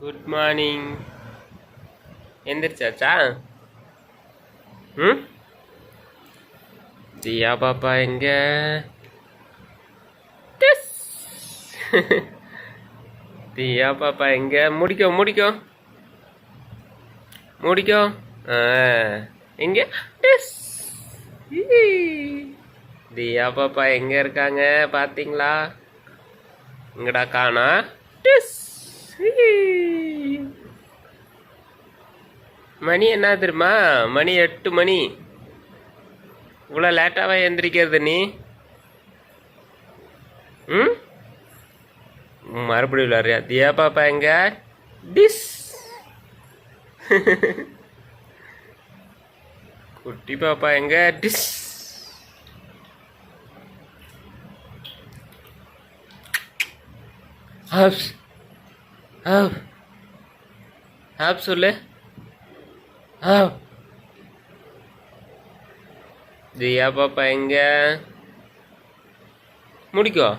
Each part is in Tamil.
Good morning எந்திரிச்சாச்சா? ம்? தியா பாப்பா எங்க? தியா பாப்பா எங்க? முடிக்கோ முடிக்கோ. முடிக்கோ. ஆ. எங்க? டெஸ் தியா பாப்பா எங்க இருக்காங்க? பாத்தீங்களா? இங்கடா காணா? டிஸ். மணி என்ன தெரியுமா? மணி எட்டு மணி. இவ்வளோ லேட்டாகவே எந்திரிக்கிறது நீ? ம்? மறுபடியும் விளாட்றியா தியா பாப்பா எங்க? டிஸ். குட்டி பாப்பா எங்க? டிஸ். ஹாப்ஸ் ஆவ் ஆப் சொல்லு. ஆவ் தியா பாப்பா எங்க? முடிக்கோ.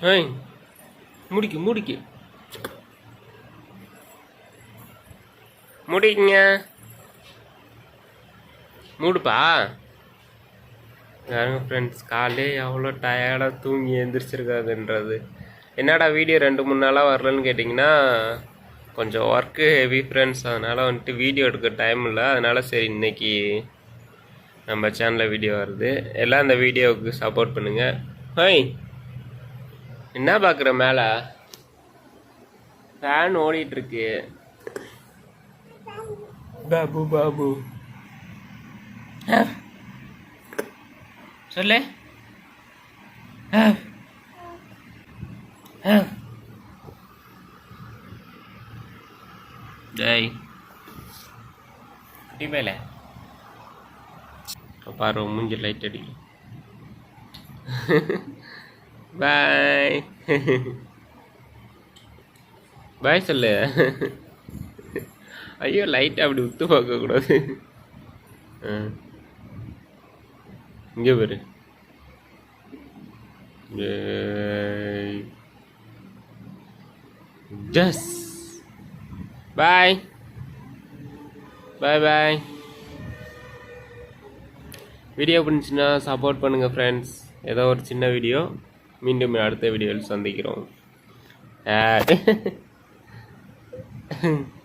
ஏய் முடிக்கு முடிக்கு. முடிங்க மூடுப்பா. யாருங்க ஃப்ரெண்ட்ஸ் காலே எவ்வளோ டயர்டாக தூங்கி எந்திரிச்சிருக்காதுன்றது. என்னடா வீடியோ ரெண்டு மூணு நாளாக வரலன்னு கேட்டிங்கன்னா கொஞ்சம் ஒர்க்கு ஹெவி ஃப்ரெண்ட்ஸ் அதனால் வந்துட்டு வீடியோ எடுக்க டைம் இல்லை. அதனால் சரி இன்னைக்கு நம்ம சேனலில் வீடியோ வருது. எல்லாம் இந்த வீடியோவுக்கு சப்போர்ட் பண்ணுங்கள் ஹோய் என்ன பார்க்குற மேலே? ஃபேன் ஓடிட்டுருக்கு. பாபு பாபு. சொல்லு. ஜெய் குட்டி மேலே பாரு மூஞ்சி லைட் அடிக்கும் பாய் பாய் சொல்லு ஐயோ லைட் அப்படி உத்து பார்க்கக்கூடாது ஆ இங்கே பாரு just bye bye bye video பிடிச்சுன்னா support பண்ணுங்கள் ஃப்ரெண்ட்ஸ் ஏதோ ஒரு சின்ன வீடியோ மீண்டும் அடுத்த வீடியோவில் சந்திக்கிறோம். ஆ.